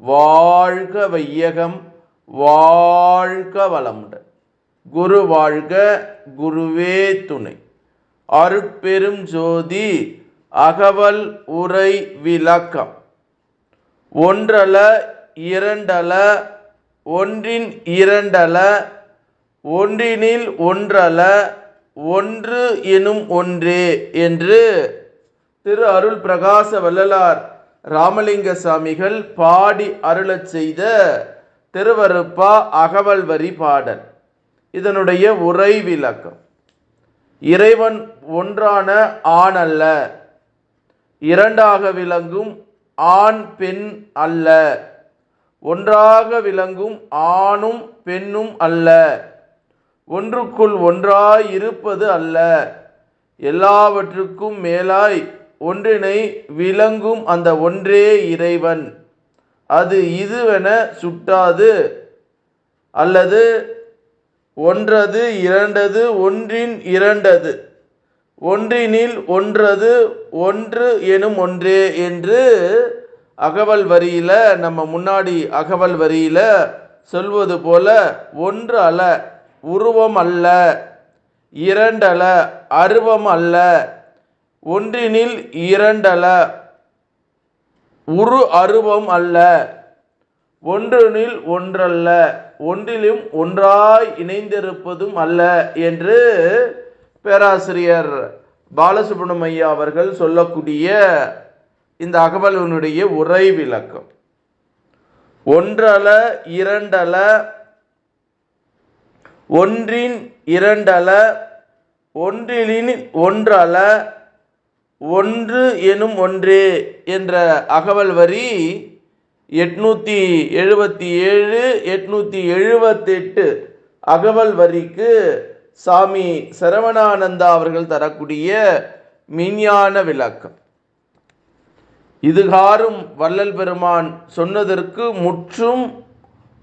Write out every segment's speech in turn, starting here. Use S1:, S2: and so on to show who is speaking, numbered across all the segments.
S1: வாழ்க வையகம் வாழ்க வளமுடன். குரு வாழ்க குருவே துணை. அருட்பெரும் ஜோதி அகவல் உரை விளக்கம். ஒன்றல இரண்டல ஒன்றின் இரண்டல ஒன்றினில் ஒன்றல ஒன்று எனும் ஒன்றே என்று திரு அருள் பிரகாச வள்ளலார் ராமலிங்க சாமிகள் பாடி அருளச் செய்த திருவருப்பா அகவல் வரி பாடல். இதனுடைய உரை விளக்கம். இறைவன் ஒன்றான ஆண் அல்ல இரண்டாக விளங்கும் ஆண் பெண் அல்ல ஒன்றாக விளங்கும் ஆணும் பெண்ணும் அல்ல ஒன்றுக்குள் ஒன்றாய் இருப்பது அல்ல எல்லாவற்றுக்கும் மேலாய் ஒன்றினை விளங்கும் அந்த ஒன்றே இறைவன். அது இதுவென சுட்டாது அல்லது ஒன்றது இரண்டது ஒன்றின் இரண்டது. ஒன்றினில் ஒன்றது ஒன்று எனும் ஒன்றே என்று அகவல் வரியில நம்ம முன்னாடி அகவல் வரியில சொல்வது போல ஒன்று அல்ல உருவம் அல்ல இரண்டல அருவம் அல்ல ஒன்றினில் இரண்டல. உரு அருவம் அல்ல. ஒன்றினில் ஒன்றல்ல. ஒன்றிலும் ஒன்றாய் இணைந்திருப்பதும் அல்ல என்று பேராசிரியர் பாலசுப்ரமணியா அவர்கள் சொல்லக்கூடிய இந்த அகவலினுடைய உரை விளக்கம். ஒன்றல இரண்டல. ஒன்றின் இரண்டல. ஒன்றிலின் ஒன்றல. ஒன்று எனும் ஒன்றே என்ற அகவல் வரி எட்நூற்றி எழுபத்தி ஏழு எட்நூற்றி எழுபத்தெட்டு அகவல் வரிக்கு சாமி சரவணானந்தா அவர்கள் தரக்கூடிய மின்ஞான விளக்கம். இதுகாரும் வள்ளல் பெருமான் சொன்னதற்கு முற்றும்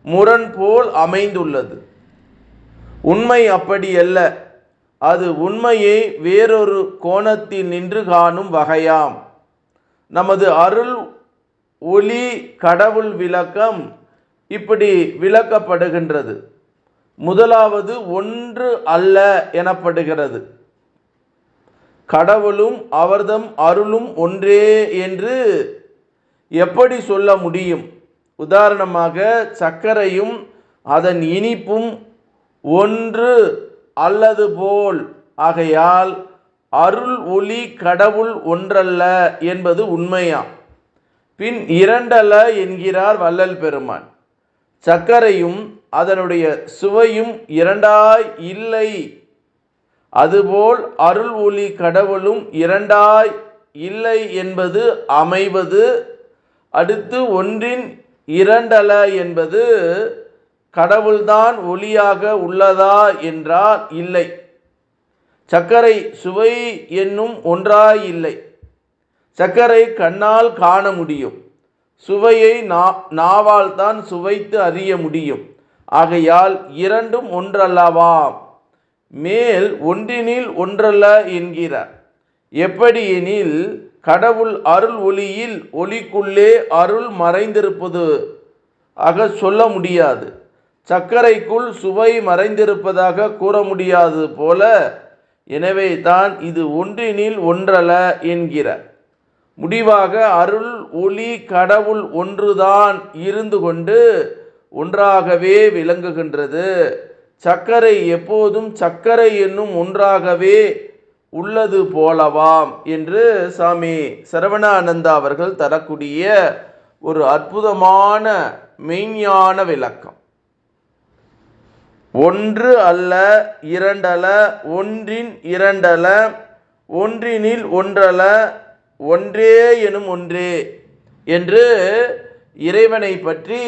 S1: முரண் போல் அமைந்துள்ளது. உண்மை அப்படி அல்ல. அது உண்மையை வேறொரு கோணத்தில் நின்று காணும் வகையாம். நமது அருள் ஒளி கடவுள் விளக்கம் இப்படி விளக்கப்படுகின்றது. முதலாவது ஒன்று அல்ல எனப்படுகிறது. கடவுளும் அவர்தம் அருளும் ஒன்றே என்று எப்படி சொல்ல முடியும்? உதாரணமாக சர்க்கரையும் அதன் இனிப்பும் ஒன்று அல்லது போல் ஆகையால் அருள் ஒளி கடவுள் ஒன்றல்ல என்பது உண்மையாம் பின் இரண்டல்ல என்கிறார் வள்ளல் பெருமான். சர்க்கரையும் அதனுடைய சுவையும் இரண்டாய் இல்லை. அதுபோல் அருள் ஒளி கடவுளும் இரண்டாய் இல்லை என்பது அமைவது. அடுத்து ஒன்றின் இரண்டல என்பது கடவுள்தான் ஒளியாக உள்ளதா என்றால் இல்லை. சர்க்கரை சுவை என்னும் ஒன்றாயில்லை சர்க்கரை கண்ணால் காண முடியும். சுவையை நா நாவால் தான் சுவைத்து அறிய முடியும். ஆகையால் இரண்டும் ஒன்றல்லவாம் மேல் ஒன்றினில் ஒன்றல்ல என்கிறார். எப்படியெனில் கடவுள் அருள் ஒளியில் ஒளிக்குள்ளே அருள் மறைந்திருப்பது ஆக சொல்ல முடியாது. சர்க்கரைக்குள் சுவை மறைந்திருப்பதாக கூற முடியாது போல எனவே தான் இது ஒன்றினில் ஒன்றல என்கிற. முடிவாக அருள் ஒளி கடவுள் ஒன்றுதான் இருந்து கொண்டு ஒன்றாகவே விளங்குகின்றது. சர்க்கரை எப்போதும் சர்க்கரை என்னும் ஒன்றாகவே உள்ளது போலவாம் என்று சாமி சரவணானந்தா அவர்கள் தரக்கூடிய ஒரு அற்புதமான மெய்ஞான விளக்கம். ஒன்று அல்ல இரண்டல ஒன்றின் இரண்டல ஒன்றினில் ஒன்றல ஒன்றே எனும் ஒன்றே என்று இறைவனை பற்றி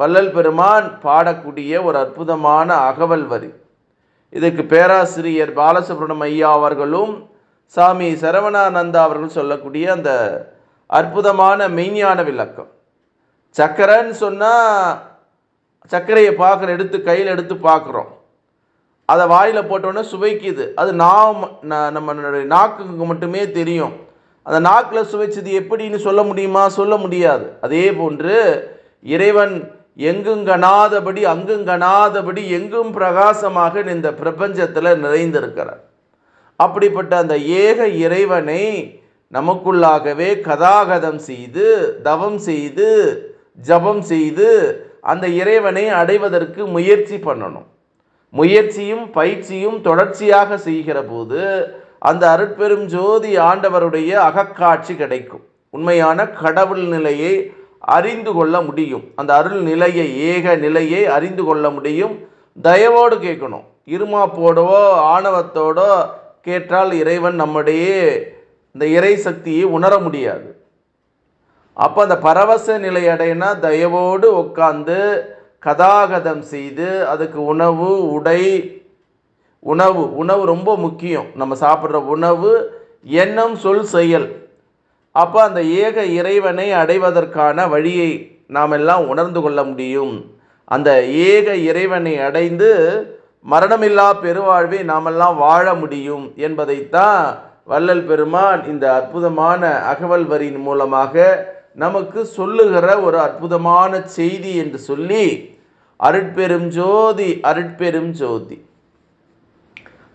S1: வள்ளல் பெருமான் பாடக்கூடிய ஒரு அற்புதமான அகவல் வரி. இதுக்கு பேராசிரியர் பாலசுப்ரமணியம் ஐயா அவர்களும் சாமி சரவணானந்தா அவர்கள் சொல்லக்கூடிய அந்த அற்புதமான மெய்ஞான விளக்கம். சக்கரன்னு சொன்னால் சர்க்கரையை பார்க்குற எடுத்து கையில் எடுத்து பார்க்குறோம். அதை வாயில் போட்டோன்னே சுவைக்குது. அது நாம் நம்ம நாக்குக்கு மட்டுமே தெரியும். அந்த நாக்கில் சுவைச்சது எப்படின்னு சொல்ல முடியுமா? சொல்ல முடியாது. அதே போன்று இறைவன் எங்குங்கனாதபடி அங்குங்கனாதபடி எங்கும் பிரகாசமாக இந்த பிரபஞ்சத்தில் நிறைந்திருக்கிறார். அப்படிப்பட்ட அந்த ஏக இறைவனை நமக்குள்ளாகவே கதாகதம் செய்து தவம் செய்து ஜபம் செய்து அந்த இறைவனை அடைவதற்கு முயற்சி பண்ணணும். முயற்சியும் பயிற்சியும் தொடர்ச்சியாக செய்கிற போது அந்த அருட்பெரும் ஜோதி ஆண்டவருடைய அகக்காட்சி கிடைக்கும். உண்மையான கடவுள் நிலையை அறிந்து கொள்ள முடியும். அந்த அருள் நிலையை ஏக நிலையை அறிந்து கொள்ள முடியும். தயவோடு கேட்கணும். இருமாப்போடவோ ஆணவத்தோடோ கேட்டால் இறைவன் நம்முடைய இந்த இறை சக்தியை உணர முடியாது. அப்போ அந்த பரவச நிலை அடையினா தயவோடு உட்காந்து கதாகதம் செய்து அதுக்கு உணவு உடை உணவு உணவு ரொம்ப முக்கியம். நம்ம சாப்பிட்ற உணவு எண்ணம் சொல் செயல். அப்போ அந்த ஏக இறைவனை அடைவதற்கான வழியை நாம் எல்லாம் உணர்ந்து கொள்ள முடியும். அந்த ஏக இறைவனை அடைந்து மரணமில்லா பெருவாழ்வை நாமெல்லாம் வாழ முடியும் என்பதைத்தான் வள்ளல் பெருமான் இந்த அற்புதமான அகவல் வரியின் மூலமாக நமக்கு சொல்லுகிற ஒரு அற்புதமான செய்தி என்று சொல்லி அருட்பெரும் ஜோதி அருட்பெரும் ஜோதி.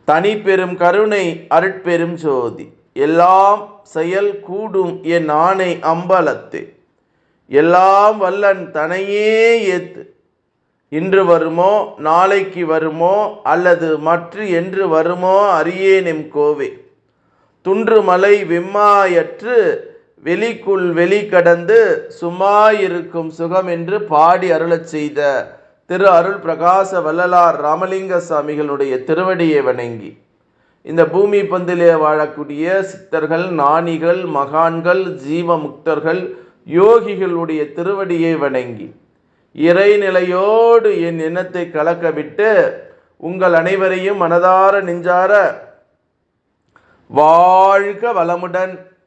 S1: தனி பெரும் கருணை அருட்பெரும் ஜோதி. எல்லாம் செயல் கூடும் என் ஆணை அம்பலத்து. எல்லாம் வல்லன் தனையே ஏத்து. இன்று வருமோ நாளைக்கு வருமோ அல்லது மற்ற என்று வருமோ அறியேனெம் கோவே. துன்று மலை வெம்மாயற்று வெளிக்குள் வெளி கடந்து சும்மாயிருக்கும் சுகம் என்று பாடி அருளச் செய்த திரு அருள் பிரகாச வள்ளலார் ராமலிங்க சாமிகளுடைய திருவடியை வணங்கி. இந்த பூமி பந்திலே வாழக்கூடிய சித்தர்கள் நாணிகள் மகான்கள் ஜீவ முக்தர்கள் யோகிகளுடைய திருவடியை வணங்கி. இறைநிலையோடு என் எண்ணத்தை கலக்க விட்டு உங்கள் அனைவரையும் மனதார நெஞ்சார வாழ்க வளமுடன்.